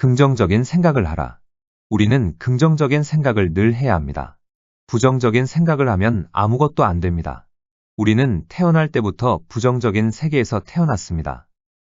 긍정적인 생각을 하라. 우리는 긍정적인 생각을 늘 해야 합니다. 부정적인 생각을 하면 아무것도 안 됩니다. 우리는 태어날 때부터 부정적인 세계에서 태어났습니다.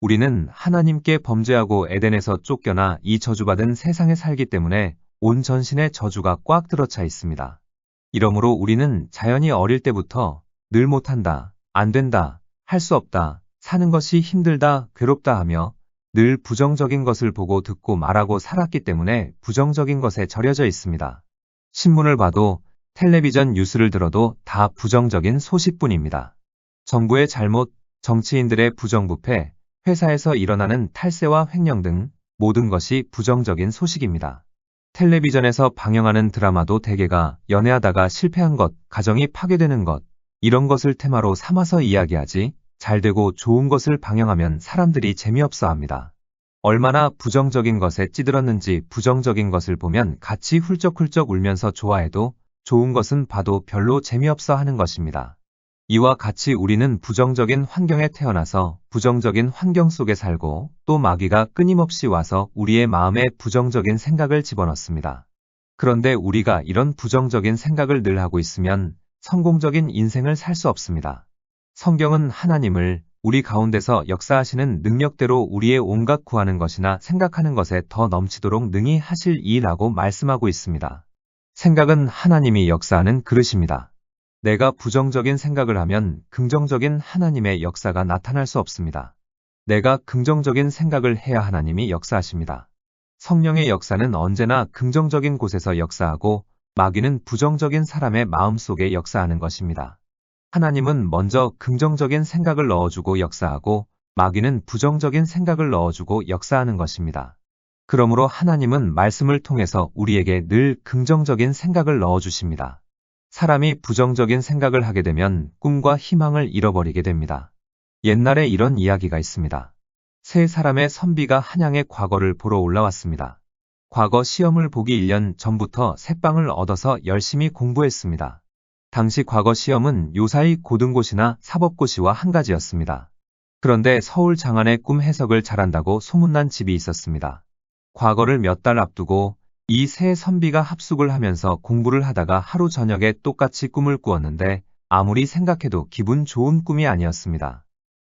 우리는 하나님께 범죄하고 에덴에서 쫓겨나 이 저주받은 세상에 살기 때문에 온 전신에 저주가 꽉 들어차 있습니다. 이러므로 우리는 자연히 어릴 때부터 늘 못한다, 안 된다, 할 수 없다, 사는 것이 힘들다, 괴롭다 하며 늘 부정적인 것을 보고 듣고 말하고 살았기 때문에 부정적인 것에 절여져 있습니다. 신문을 봐도 텔레비전 뉴스를 들어도 다 부정적인 소식뿐입니다. 정부의 잘못, 정치인들의 부정부패, 회사에서 일어나는 탈세와 횡령 등 모든 것이 부정적인 소식입니다. 텔레비전에서 방영하는 드라마도 대개가 연애하다가 실패한 것, 가정이 파괴되는 것, 이런 것을 테마로 삼아서 이야기하지 잘 되고 좋은 것을 방영하면 사람들이 재미없어 합니다. 얼마나 부정적인 것에 찌들었는지 부정적인 것을 보면 같이 훌쩍훌쩍 울면서 좋아해도 좋은 것은 봐도 별로 재미없어 하는 것입니다. 이와 같이 우리는 부정적인 환경에 태어나서 부정적인 환경 속에 살고 또 마귀가 끊임없이 와서 우리의 마음에 부정적인 생각을 집어넣습니다. 그런데 우리가 이런 부정적인 생각을 늘 하고 있으면 성공적인 인생을 살 수 없습니다. 성경은 하나님을 우리 가운데서 역사하시는 능력대로 우리의 온갖 구하는 것이나 생각하는 것에 더 넘치도록 능히 하실 이라고 말씀하고 있습니다. 생각은 하나님이 역사하는 그릇입니다. 내가 부정적인 생각을 하면 긍정적인 하나님의 역사가 나타날 수 없습니다. 내가 긍정적인 생각을 해야 하나님이 역사하십니다. 성령의 역사는 언제나 긍정적인 곳에서 역사하고 마귀는 부정적인 사람의 마음 속에 역사하는 것입니다. 하나님은 먼저 긍정적인 생각을 넣어주고 역사하고 마귀는 부정적인 생각을 넣어주고 역사하는 것입니다. 그러므로 하나님은 말씀을 통해서 우리에게 늘 긍정적인 생각을 넣어주십니다. 사람이 부정적인 생각을 하게 되면 꿈과 희망을 잃어버리게 됩니다. 옛날에 이런 이야기가 있습니다. 세 사람의 선비가 한양의 과거를 보러 올라왔습니다. 과거 시험을 보기 1년 전부터 새빵을 얻어서 열심히 공부했습니다. 당시 과거 시험은 요사이 고등고시나 사법고시와 한 가지였습니다. 그런데 서울 장안의 꿈 해석을 잘한다고 소문난 집이 있었습니다. 과거를 몇 달 앞두고 이 세 선비가 합숙을 하면서 공부를 하다가 하루 저녁에 똑같이 꿈을 꾸었는데 아무리 생각해도 기분 좋은 꿈이 아니었습니다.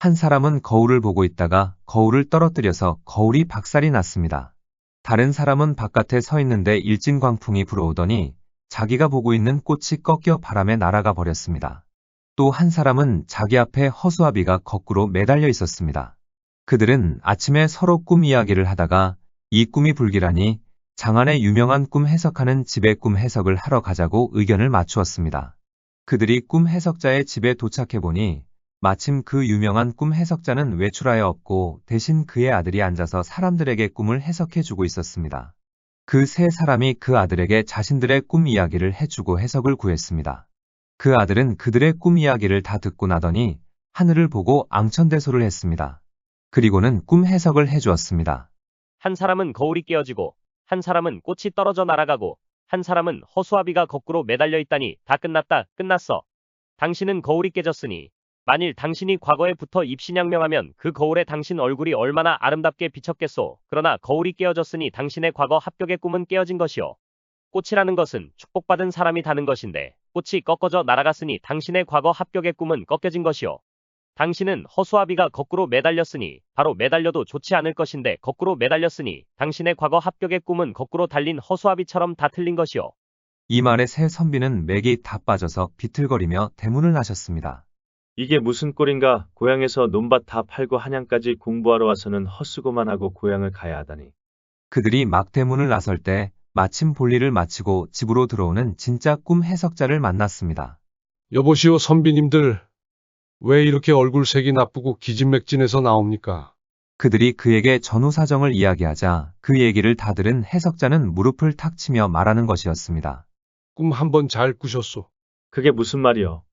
한 사람은 거울을 보고 있다가 거울을 떨어뜨려서 거울이 박살이 났습니다. 다른 사람은 바깥에 서 있는데 일진 광풍이 불어오더니 자기가 보고 있는 꽃이 꺾여 바람에 날아가 버렸습니다. 또 한 사람은 자기 앞에 허수아비가 거꾸로 매달려 있었습니다. 그들은 아침에 서로 꿈 이야기를 하다가 이 꿈이 불길하니 장안의 유명한 꿈 해석하는 집에 꿈 해석을 하러 가자고 의견을 맞추었습니다. 그들이 꿈 해석자의 집에 도착해보니 마침 그 유명한 꿈 해석자는 외출하여 없고 대신 그의 아들이 앉아서 사람들에게 꿈을 해석해주고 있었습니다. 그 세 사람이 그 아들에게 자신들의 꿈 이야기를 해주고 해석을 구했습니다. 그 아들은 그들의 꿈 이야기를 다 듣고 나더니 하늘을 보고 앙천대소를 했습니다. 그리고는 꿈 해석을 해주었습니다. 한 사람은 거울이 깨어지고, 한 사람은 꽃이 떨어져 날아가고, 한 사람은 허수아비가 거꾸로 매달려 있다니 다 끝났다, 끝났어. 당신은 거울이 깨졌으니, 만일 당신이 과거에 붙어 입신양명하면 그 거울에 당신 얼굴이 얼마나 아름답게 비쳤겠소. 그러나 거울이 깨어졌으니 당신의 과거 합격의 꿈은 깨어진 것이요. 꽃이라는 것은 축복받은 사람이 다는 것인데, 꽃이 꺾어져 날아갔으니 당신의 과거 합격의 꿈은 꺾여진 것이요. 당신은 허수아비가 거꾸로 매달렸으니 바로 매달려도 좋지 않을 것인데 거꾸로 매달렸으니 당신의 과거 합격의 꿈은 거꾸로 달린 허수아비처럼 다 틀린 것이요. 이 말에 새 선비는 맥이 다 빠져서 비틀거리며 대문을 하셨습니다. 이게 무슨 꼴인가? 고향에서 논밭 다 팔고 한양까지 공부하러 와서는 헛수고만 하고 고향을 가야 하다니. 그들이 막 대문을 나설 때 마침 볼일을 마치고 집으로 들어오는 진짜 꿈 해석자를 만났습니다. 여보시오 선비님들. 왜 이렇게 얼굴색이 나쁘고 기진맥진해서 나옵니까? 그들이 그에게 전후 사정을 이야기하자 그 얘기를 다 들은 해석자는 무릎을 탁 치며 말하는 것이었습니다. 꿈 한번 잘 꾸셨소. 그게 무슨 말이여?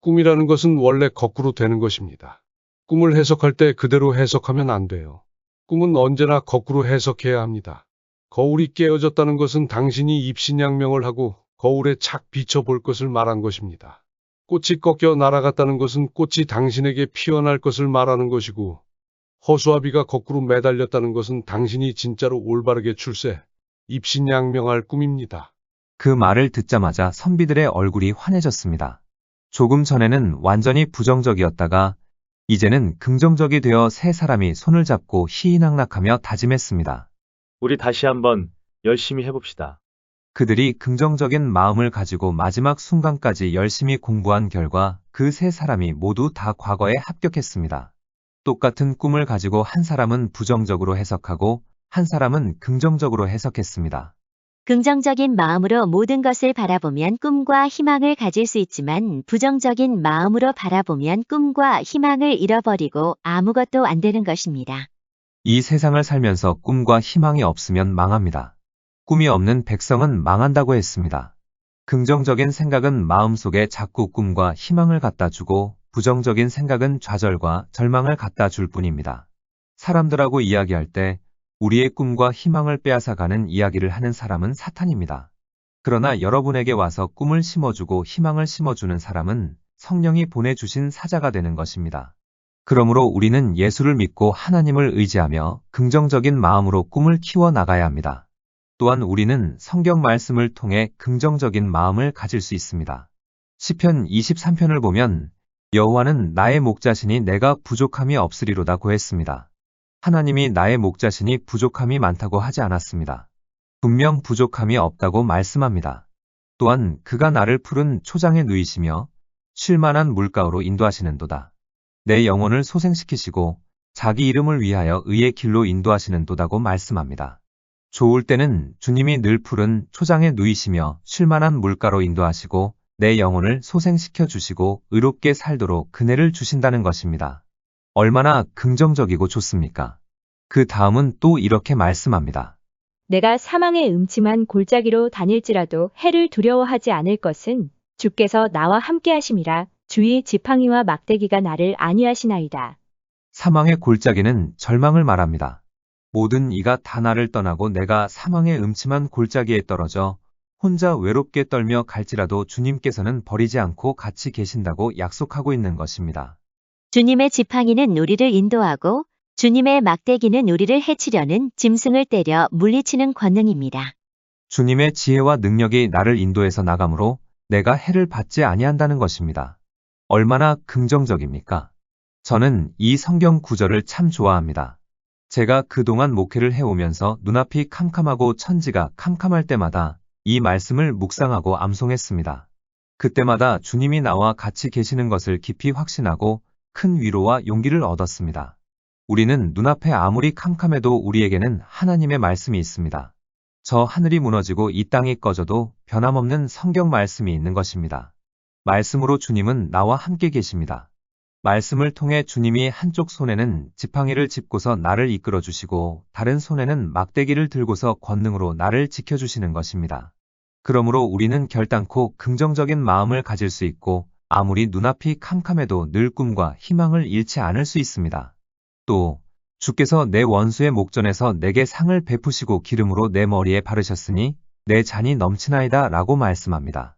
꿈이라는 것은 원래 거꾸로 되는 것입니다. 꿈을 해석할 때 그대로 해석하면 안 돼요. 꿈은 언제나 거꾸로 해석해야 합니다. 거울이 깨어졌다는 것은 당신이 입신양명을 하고 거울에 착 비춰볼 것을 말한 것입니다. 꽃이 꺾여 날아갔다는 것은 꽃이 당신에게 피어날 것을 말하는 것이고 허수아비가 거꾸로 매달렸다는 것은 당신이 진짜로 올바르게 출세, 입신양명할 꿈입니다. 그 말을 듣자마자 선비들의 얼굴이 환해졌습니다. 조금 전에는 완전히 부정적이었다가 이제는 긍정적이 되어 세 사람이 손을 잡고 희희낙낙하며 다짐했습니다. 우리 다시 한번 열심히 해봅시다. 그들이 긍정적인 마음을 가지고 마지막 순간까지 열심히 공부한 결과 그 세 사람이 모두 다 과거에 합격했습니다. 똑같은 꿈을 가지고 한 사람은 부정적으로 해석하고 한 사람은 긍정적으로 해석했습니다. 긍정적인 마음으로 모든 것을 바라보면 꿈과 희망을 가질 수 있지만 부정적인 마음으로 바라보면 꿈과 희망을 잃어버리고 아무것도 안 되는 것입니다. 이 세상을 살면서 꿈과 희망이 없으면 망합니다. 꿈이 없는 백성은 망한다고 했습니다. 긍정적인 생각은 마음속에 자꾸 꿈과 희망을 갖다 주고 부정적인 생각은 좌절과 절망을 갖다 줄 뿐입니다. 사람들하고 이야기할 때 우리의 꿈과 희망을 빼앗아가는 이야기를 하는 사람은 사탄입니다. 그러나 여러분에게 와서 꿈을 심어주고 희망을 심어주는 사람은 성령이 보내주신 사자가 되는 것입니다. 그러므로 우리는 예수를 믿고 하나님을 의지하며 긍정적인 마음으로 꿈을 키워 나가야 합니다. 또한 우리는 성경 말씀을 통해 긍정적인 마음을 가질 수 있습니다. 시편 23편을 보면 여호와는 나의 목자시니 내가 부족함이 없으리로다 고했습니다. 하나님이 나의 목자시니 부족함이 많다고 하지 않았습니다. 분명 부족함이 없다고 말씀합니다. 또한 그가 나를 푸른 초장에 누이시며 쉴만한 물가로 인도하시는도다. 내 영혼을 소생시키시고 자기 이름을 위하여 의의 길로 인도하시는도다고 말씀합니다. 좋을 때는 주님이 늘 푸른 초장에 누이시며 쉴만한 물가로 인도하시고 내 영혼을 소생시켜 주시고 의롭게 살도록 그네를 주신다는 것입니다. 얼마나 긍정적이고 좋습니까? 그 다음은 또 이렇게 말씀합니다. 내가 사망의 음침한 골짜기로 다닐지라도 해를 두려워하지 않을 것은 주께서 나와 함께 하심이라 주의 지팡이와 막대기가 나를 안위하시나이다. 사망의 골짜기는 절망을 말합니다. 모든 이가 다 나를 떠나고 내가 사망의 음침한 골짜기에 떨어져 혼자 외롭게 떨며 갈지라도 주님께서는 버리지 않고 같이 계신다고 약속하고 있는 것입니다. 주님의 지팡이는 우리를 인도하고 주님의 막대기는 우리를 해치려는 짐승을 때려 물리치는 권능입니다. 주님의 지혜와 능력이 나를 인도해서 나가므로 내가 해를 받지 아니한다는 것입니다. 얼마나 긍정적입니까? 저는 이 성경 구절을 참 좋아합니다. 제가 그동안 목회를 해오면서 눈앞이 캄캄하고 천지가 캄캄할 때마다 이 말씀을 묵상하고 암송했습니다. 그때마다 주님이 나와 같이 계시는 것을 깊이 확신하고 큰 위로와 용기를 얻었습니다. 우리는 눈앞에 아무리 캄캄해도 우리에게는 하나님의 말씀이 있습니다. 저 하늘이 무너지고 이 땅이 꺼져도 변함없는 성경 말씀이 있는 것입니다. 말씀으로 주님은 나와 함께 계십니다. 말씀을 통해 주님이 한쪽 손에는 지팡이를 짚고서 나를 이끌어 주시고 다른 손에는 막대기를 들고서 권능으로 나를 지켜 주시는 것입니다. 그러므로 우리는 결단코 긍정적인 마음을 가질 수 있고 아무리 눈앞이 캄캄해도 늘 꿈과 희망을 잃지 않을 수 있습니다. 또 주께서 내 원수의 목전에서 내게 상을 베푸시고 기름으로 내 머리에 바르셨으니 내 잔이 넘치나이다 라고 말씀합니다.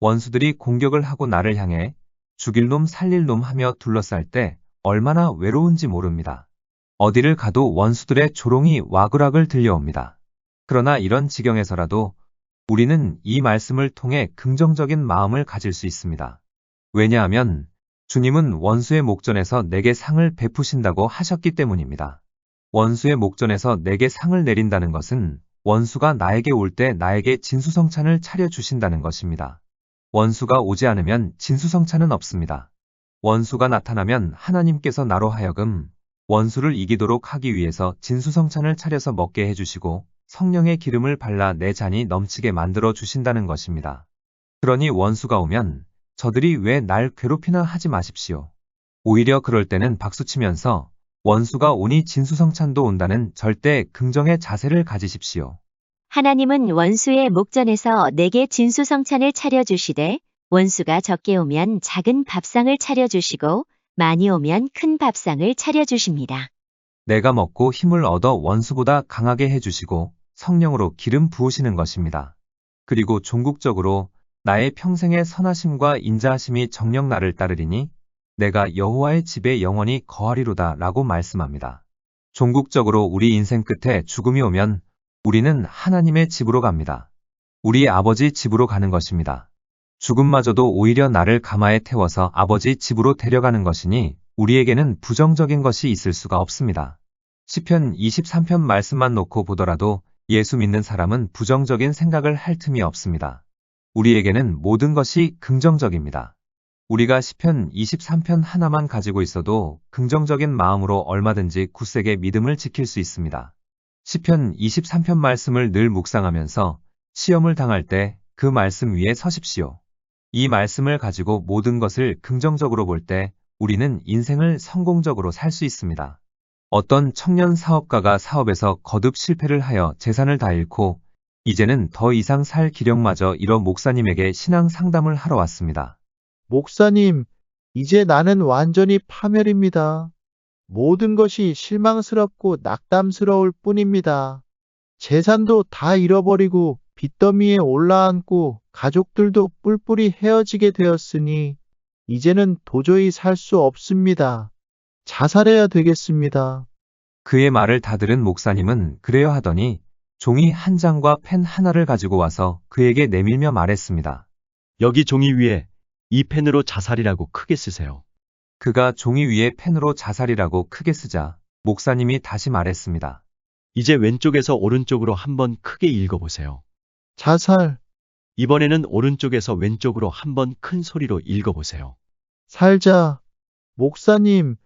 원수들이 공격을 하고 나를 향해 죽일 놈 살릴 놈 하며 둘러쌀 때 얼마나 외로운지 모릅니다. 어디를 가도 원수들의 조롱이 와그락을 들려옵니다. 그러나 이런 지경에서라도 우리는 이 말씀을 통해 긍정적인 마음을 가질 수 있습니다. 왜냐하면 주님은 원수의 목전에서 내게 상을 베푸신다고 하셨기 때문입니다. 원수의 목전에서 내게 상을 내린다는 것은 원수가 나에게 올 때 나에게 진수성찬을 차려주신다는 것입니다. 원수가 오지 않으면 진수성찬은 없습니다. 원수가 나타나면 하나님께서 나로 하여금 원수를 이기도록 하기 위해서 진수성찬을 차려서 먹게 해주시고 성령의 기름을 발라 내 잔이 넘치게 만들어 주신다는 것입니다. 그러니 원수가 오면 저들이 왜 날 괴롭히나 하지 마십시오. 오히려 그럴 때는 박수치면서 원수가 오니 진수성찬도 온다는 절대 긍정의 자세를 가지십시오. 하나님은 원수의 목전에서 내게 진수성찬을 차려주시되 원수가 적게 오면 작은 밥상을 차려주시고 많이 오면 큰 밥상을 차려주십니다. 내가 먹고 힘을 얻어 원수보다 강하게 해주시고 성령으로 기름 부으시는 것입니다. 그리고 종국적으로 나의 평생의 선하심과 인자하심이 정녕 나를 따르리니 내가 여호와의 집에 영원히 거하리로다 라고 말씀합니다. 종국적으로 우리 인생 끝에 죽음이 오면 우리는 하나님의 집으로 갑니다. 우리 아버지 집으로 가는 것입니다. 죽음마저도 오히려 나를 가마에 태워서 아버지 집으로 데려가는 것이니 우리에게는 부정적인 것이 있을 수가 없습니다. 시편 23편 말씀만 놓고 보더라도 예수 믿는 사람은 부정적인 생각을 할 틈이 없습니다. 우리에게는 모든 것이 긍정적입니다. 우리가 시편 23편 하나만 가지고 있어도 긍정적인 마음으로 얼마든지 굳세게 믿음을 지킬 수 있습니다. 시편 23편 말씀을 늘 묵상하면서 시험을 당할 때 그 말씀 위에 서십시오. 이 말씀을 가지고 모든 것을 긍정적으로 볼 때 우리는 인생을 성공적으로 살 수 있습니다. 어떤 청년 사업가가 사업에서 거듭 실패를 하여 재산을 다 잃고 이제는 더 이상 살 기력마저 잃어 목사님에게 신앙 상담을 하러 왔습니다. 목사님, 이제 나는 완전히 파멸입니다. 모든 것이 실망스럽고 낙담스러울 뿐입니다. 재산도 다 잃어버리고 빚더미에 올라앉고 가족들도 뿔뿔이 헤어지게 되었으니 이제는 도저히 살 수 없습니다. 자살해야 되겠습니다. 그의 말을 다 들은 목사님은 그래야 하더니 종이 한 장과 펜 하나를 가지고 와서 그에게 내밀며 말했습니다. 여기 종이 위에 이 펜으로 자살이라고 크게 쓰세요. 그가 종이 위에 펜으로 자살이라고 크게 쓰자 목사님이 다시 말했습니다. 이제 왼쪽에서 오른쪽으로 한번 크게 읽어보세요. 자살, 이번에는 오른쪽에서 왼쪽으로 한번 큰 소리로 읽어보세요. 살자. 목사님,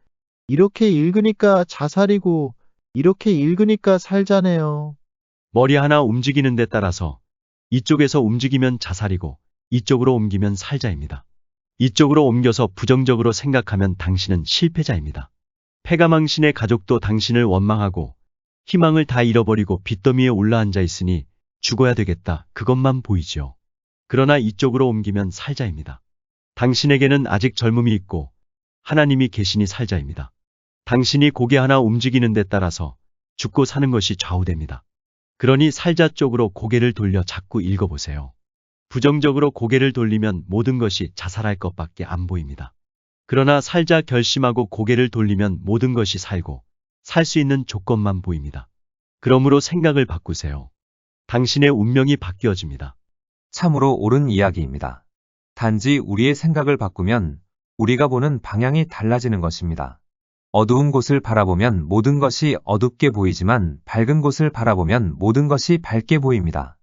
이렇게 읽으니까 자살이고 이렇게 읽으니까 살자네요. 머리 하나 움직이는 데 따라서 이쪽에서 움직이면 자살이고 이쪽으로 옮기면 살자입니다. 이쪽으로 옮겨서 부정적으로 생각하면 당신은 실패자입니다. 패가망신의 가족도 당신을 원망하고 희망을 다 잃어버리고 빚더미에 올라앉아 있으니 죽어야 되겠다. 그것만 보이지요. 그러나 이쪽으로 옮기면 살자입니다. 당신에게는 아직 젊음이 있고 하나님이 계시니 살자입니다. 당신이 고개 하나 움직이는 데 따라서 죽고 사는 것이 좌우됩니다. 그러니 살자 쪽으로 고개를 돌려 자꾸 읽어보세요. 부정적으로 고개를 돌리면 모든 것이 자살할 것밖에 안 보입니다. 그러나 살자 결심하고 고개를 돌리면 모든 것이 살고 살 수 있는 조건만 보입니다. 그러므로 생각을 바꾸세요. 당신의 운명이 바뀌어집니다. 참으로 옳은 이야기입니다. 단지 우리의 생각을 바꾸면 우리가 보는 방향이 달라지는 것입니다. 어두운 곳을 바라보면 모든 것이 어둡게 보이지만 밝은 곳을 바라보면 모든 것이 밝게 보입니다.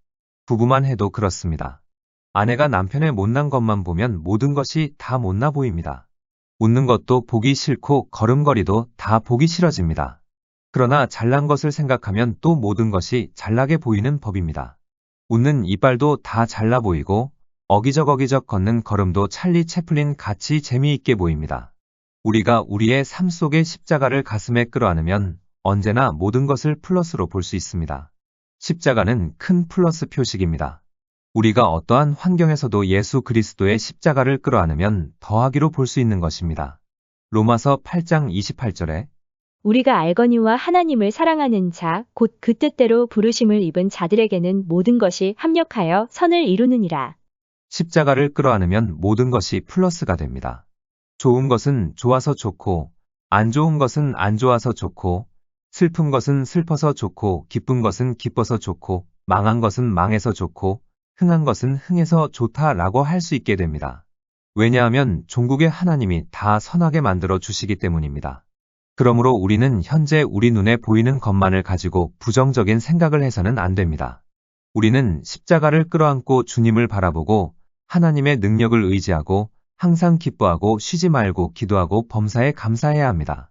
부부만 해도 그렇습니다. 아내가 남편의 못난 것만 보면 모든 것이 다 못나 보입니다. 웃는 것도 보기 싫고 걸음걸이도 다 보기 싫어집니다. 그러나 잘난 것을 생각하면 또 모든 것이 잘나게 보이는 법입니다. 웃는 이빨도 다 잘나 보이고 어기적 어기적 걷는 걸음도 찰리 채플린 같이 재미있게 보입니다. 우리가 우리의 삶 속의 십자가를 가슴에 끌어안으면 언제나 모든 것을 플러스로 볼 수 있습니다. 십자가는 큰 플러스 표식입니다. 우리가 어떠한 환경에서도 예수 그리스도의 십자가를 끌어안으면 더하기로 볼 수 있는 것입니다. 로마서 8장 28절에 우리가 알거니와 하나님을 사랑하는 자, 곧 그 뜻대로 부르심을 입은 자들에게는 모든 것이 합력하여 선을 이루느니라. 십자가를 끌어안으면 모든 것이 플러스가 됩니다. 좋은 것은 좋아서 좋고, 안 좋은 것은 안 좋아서 좋고, 슬픈 것은 슬퍼서 좋고, 기쁜 것은 기뻐서 좋고, 망한 것은 망해서 좋고, 흥한 것은 흥해서 좋다라고 할 수 있게 됩니다. 왜냐하면 종국의 하나님이 다 선하게 만들어 주시기 때문입니다. 그러므로 우리는 현재 우리 눈에 보이는 것만을 가지고 부정적인 생각을 해서는 안 됩니다. 우리는 십자가를 끌어안고 주님을 바라보고 하나님의 능력을 의지하고 항상 기뻐하고 쉬지 말고 기도하고 범사에 감사해야 합니다.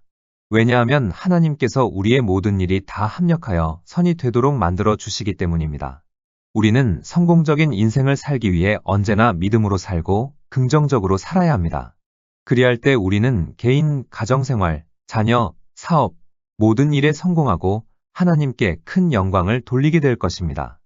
왜냐하면 하나님께서 우리의 모든 일이 다 합력하여 선이 되도록 만들어 주시기 때문입니다. 우리는 성공적인 인생을 살기 위해 언제나 믿음으로 살고 긍정적으로 살아야 합니다. 그리할 때 우리는 개인, 가정생활, 자녀, 사업, 모든 일에 성공하고 하나님께 큰 영광을 돌리게 될 것입니다.